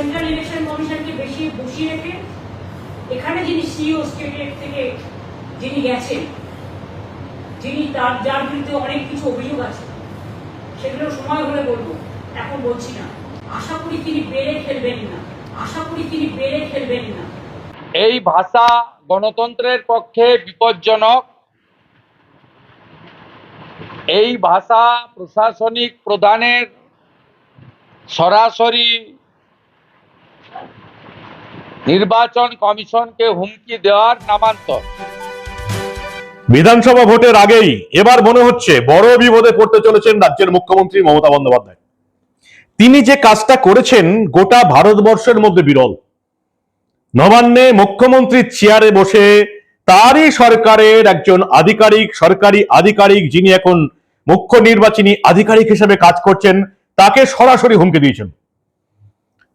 Central election কমিশনকে বেশি বসিয়ে রেখে এখানে যিনি সিইও স্টেটের থেকে যিনি গেছেন, যিনি তার, যার বিরুদ্ধে অনেক কিছু অভিযোগ আছে, সেগুলো সময় হলে বলব, এখন বলছি না। আশা করি তিনি বেড়ে খেলবেন না, আশা করি তিনি বেড়ে খেলবেন না। এই ভাষা গণতন্ত্রের পক্ষে বিপজ্জনক। এই ভাষা প্রশাসনিক প্রধানের সরাসরি নির্বাচন কমিশনকে হুমকি দেওয়ার নামান্তর। বিধানসভা ভোটের আগেই এবার মনে হচ্ছে বড় বিপদে পড়তে চলেছেন রাজ্যের মুখ্যমন্ত্রী মমতা বন্দ্যোপাধ্যায়। তিনি যে কাজটা করেছেন, গোটা ভারতবর্ষের মধ্যে বিরল। নবান্নে মুখ্যমন্ত্রীর চেয়ারে বসে তারই সরকারের একজন আধিকারিক, সরকারি আধিকারিক যিনি এখন মুখ্য নির্বাচনী আধিকারিক হিসেবে কাজ করছেন, তাকে সরাসরি হুমকি দিয়েছেন।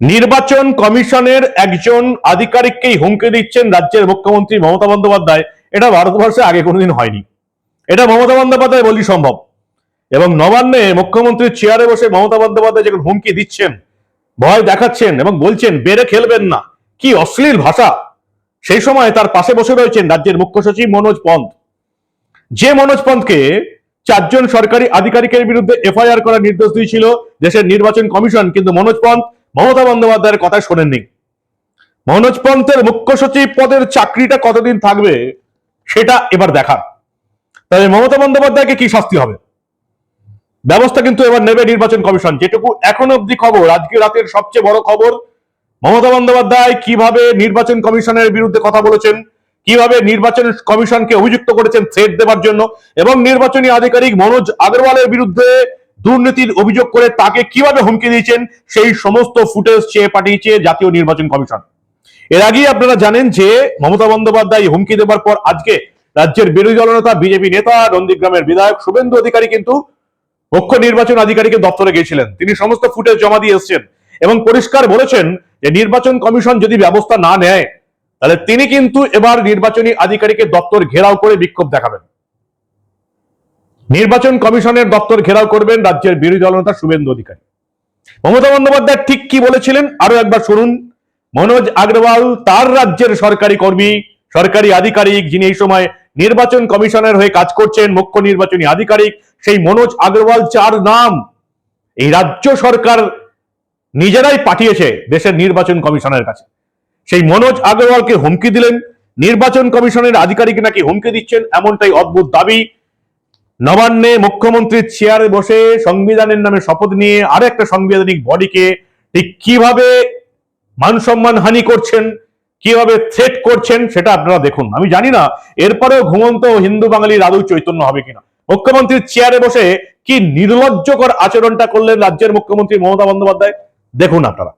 নির্বাচন কমিশনের একজন আধিকারিককেই হুমকি দিচ্ছেন রাজ্যের মুখ্যমন্ত্রী মমতা বন্দ্যোপাধ্যায়। এটা ভারতবর্ষে আগে কোনোদিন হয়নি। এটা মমতা বন্দ্যোপাধ্যায় বলি সম্ভব। এবং নবান্নে মুখ্যমন্ত্রীর চেয়ারে বসে মমতা বন্দ্যোপাধ্যায় যখন হুমকি দিচ্ছেন, ভয় দেখাচ্ছেন এবং বলছেন, বেড়ে খেলবেন না। কি অশ্লীল ভাষা। সেই সময় তার পাশে বসে রয়েছেন রাজ্যের মুখ্য সচিব মনোজ পন্থ। যে মনোজ পন্থকে চারজন সরকারি আধিকারিকের বিরুদ্ধে এফআইআর করার নির্দেশ দিয়েছিল দেশের নির্বাচন কমিশন, কিন্তু মনোজ পন্থ মমতা বন্দ্যোপাধ্যায়ের কথা শোনেননি। মনোজ পন্থের মুখ্য সচিব পদের চাকরিটা কতদিন থাকবে সেটা এবার দেখার। তবে মমতা বন্দ্যোপাধ্যায়কে কি শাস্তি হবে? ব্যবস্থা কিন্তু এবার নেবে নির্বাচন কমিশন। যেটুকু এখন অব্দি খবর, আজকে রাতের সবচেয়ে বড় খবর, মমতা বন্দ্যোপাধ্যায় কীভাবে নির্বাচন কমিশনের বিরুদ্ধে কথা বলেছেন, কীভাবে নির্বাচন কমিশনকে অভিযুক্ত করেছেন থ্রেট দেওয়ার জন্য, এবং নির্বাচনী আধিকারিক মনোজ আগরওয়ালের বিরুদ্ধে দুর্নীতির অভিযোগ করে তাকে কীভাবে হুমকি দিয়েছেন, সেই সমস্ত ফুটেজ চেয়ে পাঠিয়েছে জাতীয় নির্বাচন কমিশন। এর আগেই আপনারা জানেন যে মমতা বন্দ্যোপাধ্যায় হুমকি দেওয়ার পর আজকে রাজ্যের বিরোধী দলনেতা বিজেপি নেতা, নন্দীগ্রামের বিধায়ক শুভেন্দু অধিকারী কিন্তু মুখ্য নির্বাচন আধিকারিকের দপ্তরে গিয়েছিলেন। তিনি সমস্ত ফুটেজ জমা দিয়ে এসেছেন এবং পরিষ্কার বলেছেন যে নির্বাচন কমিশন যদি ব্যবস্থা না নেয়, তাহলে তিনি কিন্তু এবার নির্বাচনী আধিকারিকের দপ্তর ঘেরাও করে বিক্ষোভ দেখাবেন। নির্বাচন কমিশনের দপ্তর ঘেরাও করবেন রাজ্যের বিরোধী দলনেতা শুভেন্দু অধিকারী। মমতা বন্দ্যোপাধ্যায় ঠিক কি বলেছিলেন? আরও একবার শুনুন। মনোজ আগরওয়াল তার রাজ্যের সরকারি কর্মী, সরকারি আধিকারিক যিনি এই সময় নির্বাচন কমিশনের হয়ে কাজ করছেন, মুখ্য নির্বাচনী আধিকারিক, সেই মনোজ আগরওয়াল চার নাম এই রাজ্য সরকার নিজেরাই পাঠিয়েছে দেশের নির্বাচন কমিশনের কাছে। সেই মনোজ আগরওয়ালকে হুমকি দিলেন। নির্বাচন কমিশনের আধিকারিক নাকি হুমকি দিচ্ছেন এমনটাই অদ্ভুত দাবি। নবান্নে মুখ্যমন্ত্রীর চেয়ারে বসে সংবিধানের নামে শপথ নিয়ে আরও একটা সাংবিধানিক বডিকে ঠিক কীভাবে মান সম্মান হানি করছেন, কীভাবে থ্রেট করছেন, সেটা আপনারা দেখুন। আমি জানি না, এরপরেও ঘুমন্ত হিন্দু বাঙালির আদৌ চৈতন্য হবে কিনা। মুখ্যমন্ত্রীর চেয়ারে বসে কি নির্লজ্জকর আচরণটা করলেন রাজ্যের মুখ্যমন্ত্রী মমতা বন্দ্যোপাধ্যায়? দেখুন আপনারা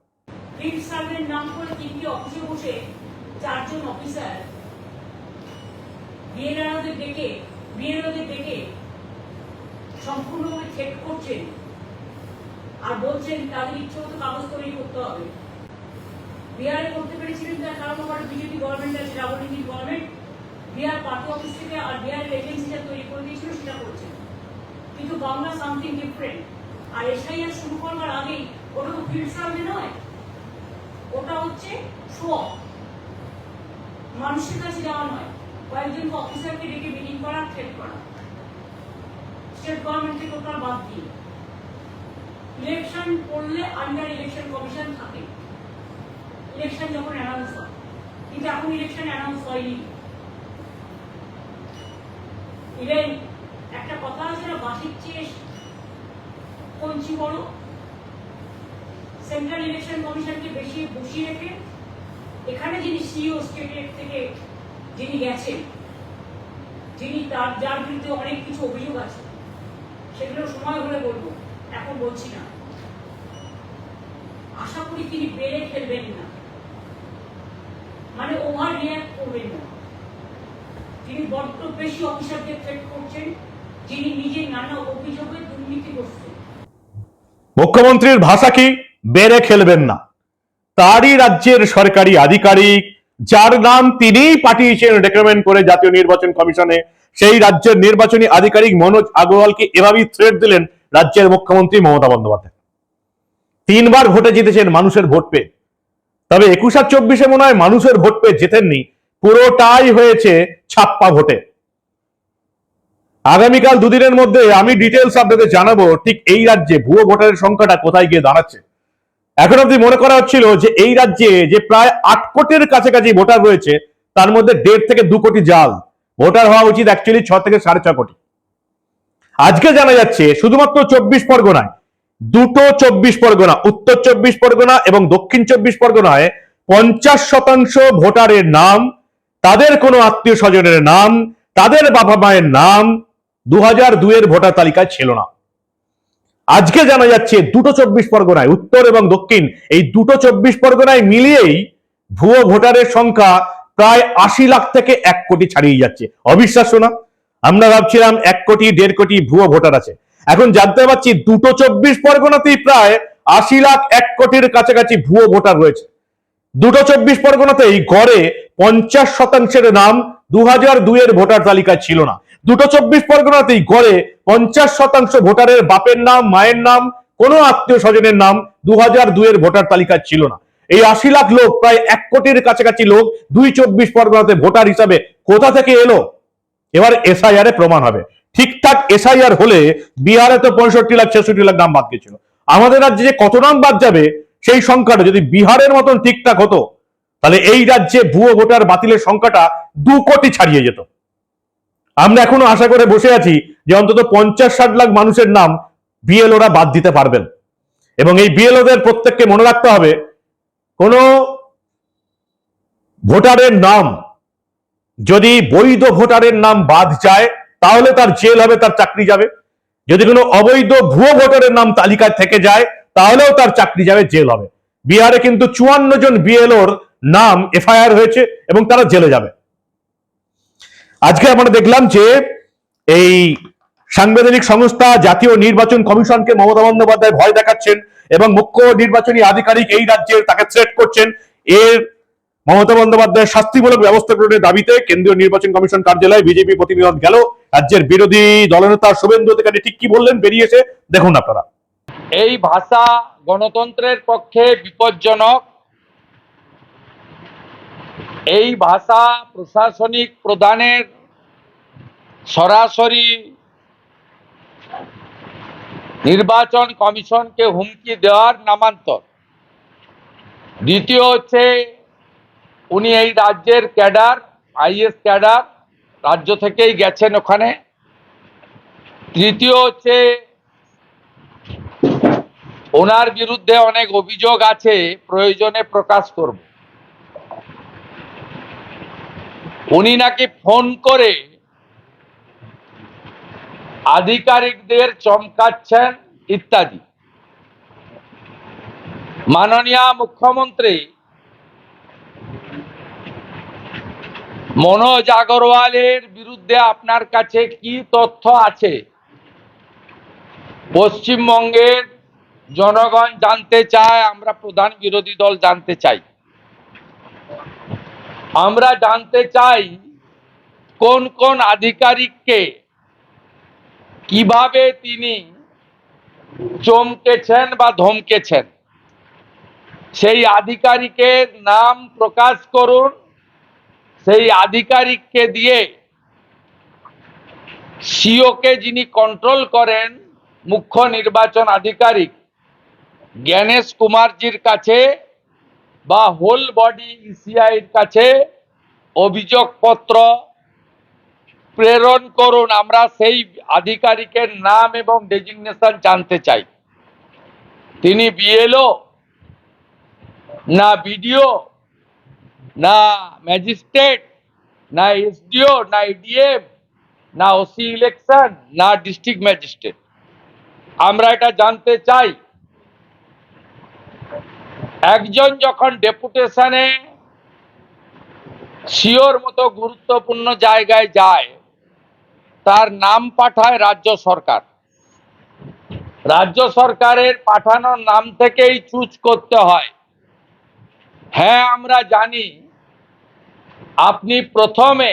ফিল্ড সার্ভের নাম করে তিনটি অফিসে বসে চারজন অফিসার বিএনআরদের ডেকে বিএনওদের ডেকে সম্পূর্ণভাবে চেক করছেন আর বলছেন তাদের ইচ্ছে মতো কাগজ তৈরি করতে হবে। বিহারে করতে পেরেছিলেন তার কারণ আমার বিজেপি গভর্নমেন্ট আছে রাবণী গভর্নমেন্ট বিহার পার্টি অফিস থেকে আর বিহারের এজেন্সি যা তৈরি করে দিয়েছিল সেটা করছে। কিন্তু বাংলা সামথিং ডিফারেন্ট আর এসআইআর শুরু করবার আগেই ওটা তো ফিল্ড নয়, ওটা হচ্ছে শো মানুষের কাছে যাওয়া নয় কয়েকজন অফিসারকে ডেকে মিটিং করা থ্রেট করা। স্টেট গভর্নমেন্ট থেকে ওটা বাদ দিয়ে। ইলেকশন করলে আন্ডার ইলেকশন কমিশন থাকে। ইলেকশন যখন অ্যানাউন্স হয়। কিন্তু এখন ইলেকশন অ্যানাউন্স হয়নি। ইভেন একটা কথা আছে না বাসির চেয়ে কঞ্চি বড়। সেন্ট্রাল ইলেকশন কমিশনকে বেশি বসিয়ে রেখে, এখানে যিনি সিইও স্টেটের থেকে যিনি গেছেন, যিনি তার, যার বিরুদ্ধে অনেক কিছু অভিযোগ আছে, সেগুলো সময় হলে বলব। এখন বলছি না। আশা করি তিনি বেড়ে খেলবেন না। মানে ওভার রিয়াক্ট করবেন না। তিনি বড্ড বেশি অফিসারদের থ্রেট করছেন, যিনি নিজে নানা অভিযোগে দুর্নীতিগ্রস্ত মুখ্যমন্ত্রীর ভাষা কি? বেড়ে খেলবেন না। তারই রাজ্যের সরকারি আধিকারিক, যার নাম তিনিই পাঠিয়েছেন রেকমেন্ড করে জাতীয় নির্বাচন কমিশনে, সেই রাজ্যের নির্বাচনী আধিকারিক মনোজ আগরওয়ালকে এভাবেই থ্রেট দিলেন রাজ্যের মুখ্যমন্ত্রী মমতা বন্দ্যোপাধ্যায়। তিনবার ভোটে জিতেছেন মানুষের ভোট পেয়ে। তবে একুশ আর চব্বিশে মনে হয় মানুষের ভোট পেয়ে জেতেননি। পুরোটাই হয়েছে ছাপ্পা ভোটে। আগামীকাল দুদিনের মধ্যে আমি ডিটেলস আপনাদের জানাব ঠিক এই রাজ্যে ভুয়ো ভোটারের সংখ্যাটা কোথায় গিয়ে দাঁড়াচ্ছে। এখন অব্দি মনে করা হচ্ছিল যে এই রাজ্যে যে প্রায় আট কোটির কাছাকাছি ভোটার রয়েছে, তার মধ্যে দেড় থেকে দু কোটি জাল। ভোটার হওয়া উচিত অ্যাকচুয়ালি ছ থেকে সাড়ে ছ কোটি। আজকে জানা যাচ্ছে শুধুমাত্র চব্বিশ পরগনায়, দুটো চব্বিশ পরগনা, উত্তর চব্বিশ পরগনা এবং দক্ষিণ চব্বিশ পরগনায় পঞ্চাশ শতাংশ ভোটারের নাম, তাদের কোনো আত্মীয় স্বজনের নাম, তাদের বাবা মায়ের নাম দু হাজার দুয়ের ভোটার তালিকায় ছিল না। আজকে জানা যাচ্ছে দুটো চব্বিশ পরগনায়, উত্তর এবং দক্ষিণ, এই দুটো চব্বিশ পরগনায় মিলিয়েই ভুয়ো ভোটারের সংখ্যা প্রায় আশি লাখ থেকে এক কোটি ছাড়িয়ে যাচ্ছে। অবিশ্বাস্য না? আমরা ভাবছিলাম এক কোটি, দেড় কোটি ভুয়ো ভোটার আছে। এখন জানতে পারছি দুটো চব্বিশ পরগনাতেই প্রায় আশি লাখ এক কোটির কাছাকাছি ভুয়ো ভোটার রয়েছে। দুটো চব্বিশ পরগনাতেই গড়ে পঞ্চাশ শতাংশের নাম দু হাজার দুইয়ের ভোটার তালিকায় ছিল না। দুটো চব্বিশ পরগনাতেই গড়ে পঞ্চাশ শতাংশ ভোটারের বাপের নাম, মায়ের নাম, কোনো আত্মীয় স্বজনের নাম দু হাজার দুইয়ের ভোটার তালিকায় ছিল না। এই আশি লাখ লোক, প্রায় এক কোটির কাছাকাছি লোক দুই চব্বিশ পরগনাতে ভোটার হিসাবে কোথা থেকে এলো? এবার এসআইআর এ প্রমাণ হবে। ঠিকঠাক এসআইআর হলে বিহারে তো পঁয়ষট্টি লাখ, ছেষট্টি লাখ নাম বাদ গেছিল আমাদের রাজ্যে যে কত নাম বাদ যাবে, সেই সংখ্যাটা যদি বিহারের মতন ঠিকঠাক হতো, তাহলে এই রাজ্যে ভুয়ো ভোটার বাতিলের সংখ্যাটা দু কোটি ছাড়িয়ে যেত। আমরা এখনও আশা করে বসে আছি যে অন্তত পঞ্চাশ, ষাট লাখ মানুষের নাম বিএলওরা বাদ দিতে পারবেন। এবং এই বিএলওদের প্রত্যেককে মনে রাখতে হবে, কোনো ভোটারের নাম যদি বৈধ ভোটারের নাম বাদ যায়, তাহলে তার জেল হবে, তার চাকরি যাবে। যদি কোনো অবৈধ ভুয়ো ভোটারের নাম তালিকায় থেকে যায়, তাহলেও তার চাকরি যাবে, জেল হবে। বিহারে কিন্তু চুয়ান্ন জন বিএলওর নাম এফআইআর হয়েছে এবং তারা জেলে যাবে। আজকে আমরা দেখলাম যে এই সাংবিধানিক সংস্থা জাতীয় নির্বাচন কমিশনকে মমতা বন্দ্যোপাধ্যায় ভয় দেখাচ্ছেন এবং মুখ্য নির্বাচনী আধিকারিক এই রাজ্যের তাকে থ্রেট করছেন। এর মমতা বন্দ্যোপাধ্যায়ের শাস্তিমূলক ব্যবস্থা গ্রহণের দাবিতে কেন্দ্রীয় নির্বাচন কমিশন কার্যালয়ে বিজেপি প্রতিনিধি গেল। রাজ্যের বিরোধী দলনেতা শুভেন্দু অধিকারী ঠিক কি বললেন? বেরিয়েছে। দেখুন আপনারা। এই ভাষা গণতন্ত্রের পক্ষে বিপজ্জনক। এই ভাষা প্রশাসনিক প্রদানের সরাসরি নির্বাচন কমিশনকে হুমকি দেওয়ার নামান্তর। দ্বিতীয় হচ্ছে উনি এই রাজ্যের ক্যাডার, আইএস ক্যাডার, রাজ্য থেকেই গেছেন ওখানে। তৃতীয় হচ্ছে, ওনার বিরুদ্ধে অনেক অভিযোগ আছে, প্রয়োজনে প্রকাশ করব। উনি নাকি ফোন করে আধিকারিকদের চমকাচ্ছেন ইত্যাদি। মাননীয় মুখ্যমন্ত্রী মনোজ আগরওয়ালের বিরুদ্ধে আপনার কাছে কি তথ্য আছে? পশ্চিমবঙ্গের জনগণ জানতে চায়, আমরা প্রধান বিরোধী দল জানতে চাই। আমরা জানতে চাই কোন কোন আধিকারিককে কীভাবে তিনি চমকেছেন বা ধমকেছেন। সেই আধিকারিকের নাম প্রকাশ করুন। সেই আধিকারিককে দিয়ে সিওকে যিনি কন্ট্রোল করেন, মুখ্য নির্বাচন আধিকারিক জ্ঞানেশ কুমারজির কাছে বা হোল বডি ইসিআইয়ের কাছে অভিযোগপত্র প্রেরণ করুন। আমরা সেই আধিকারিকের নাম এবং ডেজিগনেশন জানতে চাই। তিনি বিএলও না বিডিও না ম্যাজিস্ট্রেট না এসডিও না এডিএম না ওসি ইলেকশন না ডিস্ট্রিক্ট ম্যাজিস্ট্রেট আমরা এটা জানতে চাই। একজন যখন ডেপুটেশনে সিওর মতো গুরুত্বপূর্ণ জায়গায় যায়, তার নাম পাঠায় রাজ্য সরকার। রাজ্য সরকারের পাঠানোর নাম থেকেই চুজ করতে হয়। হ্যাঁ আমরা জানি। আপনি প্রথমে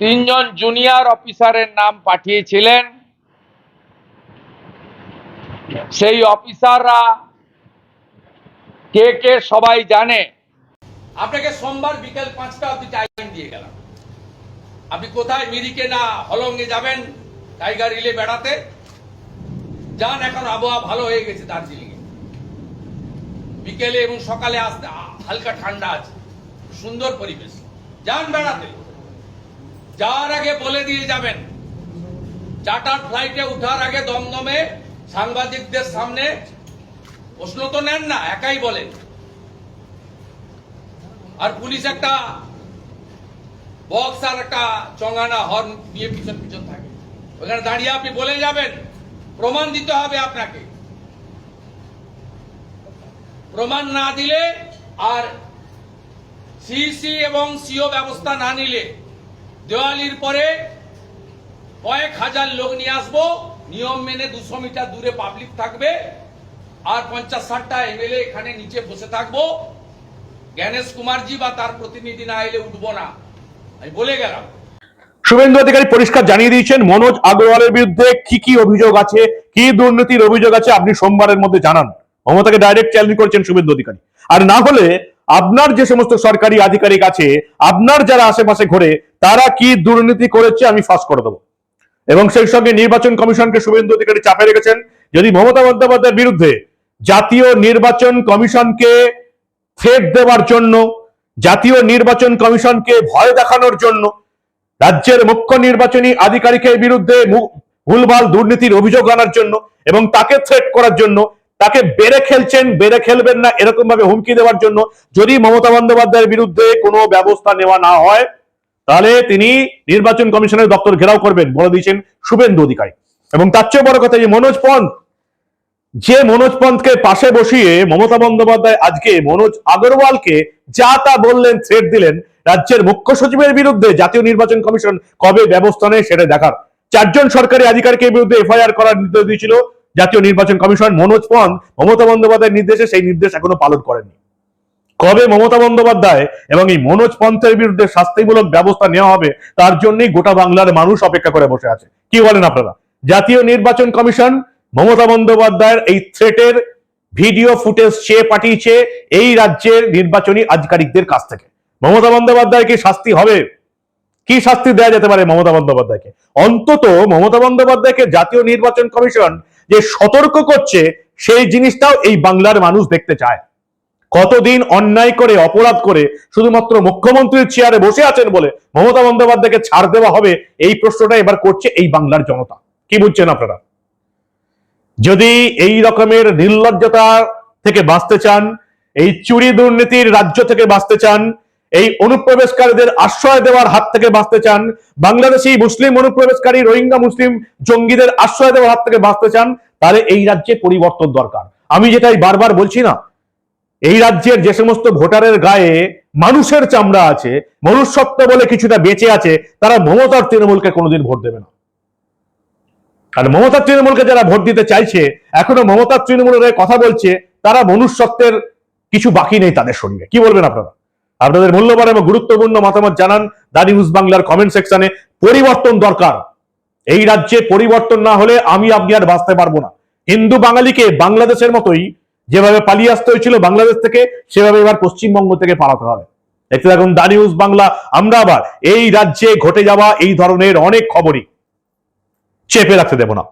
তিনজন জুনিয়র অফিসারের নাম পাঠিয়েছিলেন। সেই অফিসাররা কে কে সবাই জানে? আপনাকে সোমবার বিকেল পাঁচটা অব্দি টাইম দিয়ে গেলাম। আপনি কোথায়, মিরিকে না হলঙ্গে যাবেন? টাইগার হিলে বেড়াতে? যান, এখন আবহাওয়া ভালো হয়ে গেছে দার্জিলিং। বিকেলে এবং সকালে আসতে হালকা ঠান্ডা আছে। সুন্দর পরিবেশ। যান বেড়াতে। যাওয়ার আগে বলে দিয়ে যাবেন চার্টার ফ্লাইটে উঠার আগে দমদমে সাংবাদিকদের সামনে প্রশ্ন তো নেন না, একাই বলেন। আর পুলিশ একটা বক্স আর একটা চঙ্গানা হর্ন নিয়ে পিছন পিছন থাকে। ওখানে দাঁড়িয়ে আপনি বলে যাবেন, প্রমাণ দিতে হবে আপনাকে। প্রমাণ না দিলে আর সিসি এবং সিও ব্যবস্থা না নিলে দেওয়ালির পরে কয়েক হাজার লোক নিয়ে আসব। নিয়ম মেনে দুশো মিটার দূরে পাবলিক থাকবে। আর পঞ্চাশ ষাটটা এমএলএ এখানে নিচে বসে থাকব। জ্ঞানেশ কুমারজি বা তার প্রতিনিধি না এলে উঠবো না। আমি বলে গেলাম। শুভেন্দু অধিকারী পরিষ্কার জানিয়ে দিয়েছেন, মনোজ আগরওয়ালের বিরুদ্ধে কি কি অভিযোগ আছে, কি দুর্নীতির অভিযোগ আছে, আপনি সোমবারের মধ্যে জানান। মমতাকে ডাইরেক্ট চ্যালেঞ্জ করেছেন শুভেন্দু অধিকারী। আর না হলে আপনার যে সমস্ত সরকারি আধিকারিক আছে, আপনার যারা আশেপাশে ঘোরে, তারা কি দুর্নীতি করেছে আমি ফাঁস করে দেবো। এবং সেই সঙ্গে নির্বাচন কমিশনকে শুভেন্দু অধিকারী চাপে রেখেছেন, যদি মমতা বন্দ্যোপাধ্যায়ের বিরুদ্ধে জাতীয় নির্বাচন কমিশনকে থ্রেট দেওয়ার জন্য, জাতীয় নির্বাচন কমিশনকে ভয় দেখানোর জন্য, রাজ্যের মুখ্য নির্বাচনী আধিকারিকের বিরুদ্ধে ভুলভাল দুর্নীতির অভিযোগ আনার জন্য এবং তাকে থ্রেট করার জন্য তাকে বেড়ে খেলছেন, বেড়ে খেলবেন না এরকম ভাবে হুমকি দেওয়ার জন্য। যদি মমতা বন্দ্যোপাধ্যায়ের বিরুদ্ধে কোনো ব্যবস্থা নেওয়া না হয়, তাহলে তিনি নির্বাচন কমিশনের দপ্তর ঘেরাও করবেন, বলে দিয়েছেন শুভেন্দু অধিকারী। এবং তার চেয়ে বড় কথা যে মনোজ পন্থ, যে মনোজ পন্থকে পাশে বসিয়ে মমতা বন্দ্যোপাধ্যায় আজকে মনোজ আগরওয়ালকে যা তা বললেন থ্রেট দিলেন, রাজ্যের মুখ্য সচিবের বিরুদ্ধে জাতীয় নির্বাচন কমিশন কবে ব্যবস্থা নেয় সেটা দেখার। চারজন সরকারি আধিকারিকের বিরুদ্ধে এফআইআর করার নির্দেশ দিয়েছিল জাতীয় নির্বাচন কমিশন মনোজ পন্থ মমতা বন্দ্যোপাধ্যায়ের নির্দেশে সেই নির্দেশ এখনও পালন করেননি। কবে মমতা বন্দ্যোপাধ্যায় এবং এই মনোজ পন্থের বিরুদ্ধে শাস্তিমূলক ব্যবস্থা নেওয়া হবে, তার জন্যই গোটা বাংলার মানুষ অপেক্ষা করে বসে আছে। কি বলেন আপনারা? জাতীয় নির্বাচন কমিশন মমতা বন্দ্যোপাধ্যায়ের এই থ্রেটের ভিডিও ফুটেজ চেয়ে পাঠিয়েছে এই রাজ্যের নির্বাচনী আধিকারিকদের কাছ থেকে। মমতা বন্দ্যোপাধ্যায় কি শাস্তি হবে? কি শাস্তি দেওয়া যেতে পারে মমতা বন্দ্যোপাধ্যায়কে? অন্তত মমতা বন্দ্যোপাধ্যায়কে জাতীয় নির্বাচন কমিশন যে সতর্ক করছে সেই জিনিসটাও এই বাংলার মানুষ দেখতে চায়। কতদিন অন্যায় করে, অপরাধ করে শুধুমাত্র মুখ্যমন্ত্রীর চেয়ারে বসে আছেন বলে মমতা বন্দ্যোপাধ্যায়কে ছাড় দেওয়া হবে, এই প্রশ্নটা এবার করছে এই বাংলার জনতা। কি বুঝছেন আপনারা? যদি এই রকমের নির্লজ্জতা থেকে বাঁচতে চান, এই চুরি দুর্নীতির রাজ্য থেকে বাঁচতে চান এই অনুপ্রবেশকারীদের আশ্রয় দেওয়ার হাত থেকে বাঁচতে চান বাংলাদেশি মুসলিম অনুপ্রবেশকারী রোহিঙ্গা মুসলিম জঙ্গিদের আশ্রয় দেওয়ার হাত থেকে বাঁচতে চান, তাহলে এই রাজ্যে পরিবর্তন দরকার। আমি যেটাই বারবার বলছি না, এই রাজ্যের যে সমস্ত ভোটারের গায়ে মানুষের চামড়া আছে, মনুষ্যত্ব বলে কিছুটা বেঁচে আছে, তারা মমতার তৃণমূলকে কোনোদিন ভোট দেবে না। আর মমতার তৃণমূলকে যারা ভোট দিতে চাইছে, এখনও মমতার তৃণমূলের কথা বলছে, তারা মনুষ্যত্বের কিছু বাকি নেই তাদের শরীরে কি বলবেন আপনারা? আপনাদের মূল্যবান এবং গুরুত্বপূর্ণ মতামত জানান দা নিউজ বাংলার কমেন্ট সেকশনে। পরিবর্তন দরকার। এই রাজ্যে পরিবর্তন না হলে আমি আপনি আর বাঁচতে পারব না। হিন্দু বাঙালিকে বাংলাদেশের মতোই যেভাবে পালিয়ে আসতে হয়েছিল বাংলাদেশ থেকে, সেভাবে এবার পশ্চিমবঙ্গ থেকে পালাতে হবে। দেখতে থাকুন দা নিউজ বাংলা। আমরা আবার এই রাজ্যে ঘটে যাওয়া এই ধরনের অনেক খবরই চেপে রাখতে দেব না।